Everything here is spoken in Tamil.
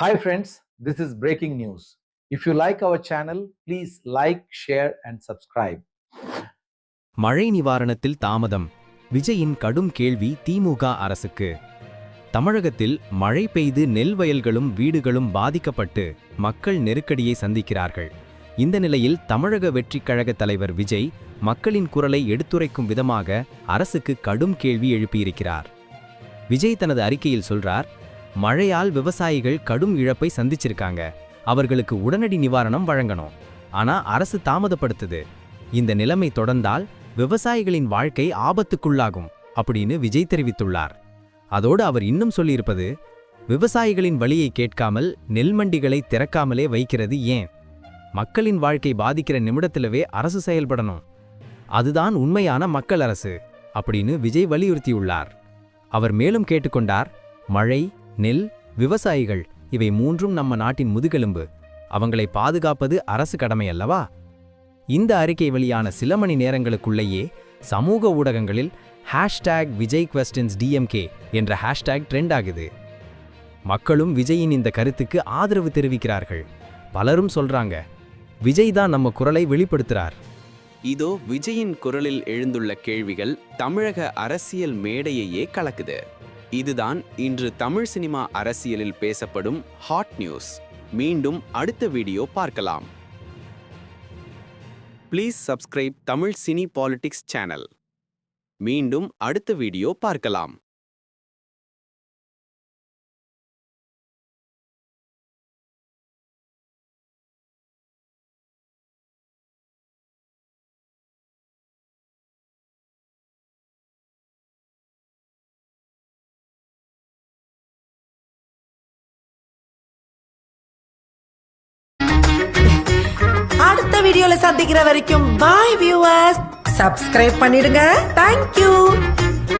Hi, friends. This is breaking news. If you like our channel, please like, share, and subscribe. மழை நிவாரணத்தில் தாமதம் விஜயின் கடும் கேள்வி திமுக அரசுக்கு தமிழகத்தில் மழை பெய்து நெல் வயல்களும் வீடுகளும் பாதிக்கப்பட்டு மக்கள் நெருக்கடியை சந்திக்கிறார்கள் இந்த நிலையில் தமிழக வெற்றிக் கழக தலைவர் விஜய் மக்களின் குரலை எடுத்துரைக்கும் விதமாக அரசுக்கு கடும் கேள்வி எழுப்பியிருக்கிறார் விஜய் தனது அறிக்கையில் சொல்றார் மழையால் விவசாயிகள் கடும் இழப்பை சந்திச்சிருக்காங்க. அவர்களுக்கு உடனடி நிவாரணம் வழங்கணும். ஆனா அரசு தாமதப்படுத்துது. இந்த நிலைமை தொடர்ந்தால் விவசாயிகளின் வாழ்க்கை ஆபத்துக்குள்ளாகும் அப்படின்னு விஜய் தெரிவித்துள்ளார். அதோடு அவர் இன்னும் சொல்லியிருப்பது விவசாயிகளின் வழியை கேட்காமல் நெல்மண்டிகளை திறக்காமலே வைக்கிறது ஏன்? மக்களின் வாழ்க்கை பாதிக்கிற நிமிடத்திலவே அரசு செயல்படணும். அதுதான் உண்மையான மக்கள் அரசு அப்படின்னு விஜய் வலியுறுத்தியுள்ளார். அவர் மேலும் கேட்டுக்கொண்டார் மழை நெல் விவசாயிகள் இவை மூன்றும் நம்ம நாட்டின் முதுகெலும்பு. அவங்களை பாதுகாப்பது அரசு கடமை அல்லவா இந்த அறிக்கை வெளியான சில மணி நேரங்களுக்குள்ளேயே சமூக ஊடகங்களில் ஹேஷ்டேக் விஜய் கொஸ்டின்ஸ் டிஎம்கே என்ற ஹேஷ்டேக் ட்ரெண்ட் ஆகுது. மக்களும் விஜயின் இந்த கருத்துக்கு ஆதரவு தெரிவிக்கிறார்கள். பலரும் சொல்றாங்க விஜய் தான் நம்ம குரலை வெளிப்படுத்துறார். இதோ விஜயின் குரலில் எழுந்துள்ள கேள்விகள் தமிழக அரசியல் மேடையையே கலக்குது. இதுதான் இன்று தமிழ் சினிமா அரசியலில் பேசப்படும் ஹாட் நியூஸ். மீண்டும் அடுத்த வீடியோ பார்க்கலாம். Please subscribe Tamil cine politics channel. மீண்டும் அடுத்த வீடியோ பார்க்கலாம். அடுத்த வீடியோல சந்திக்கிற வரைக்கும் பாய் வியூவர்ஸ் சப்ஸ்கிரைப் பண்ணிடுங்க. Thank you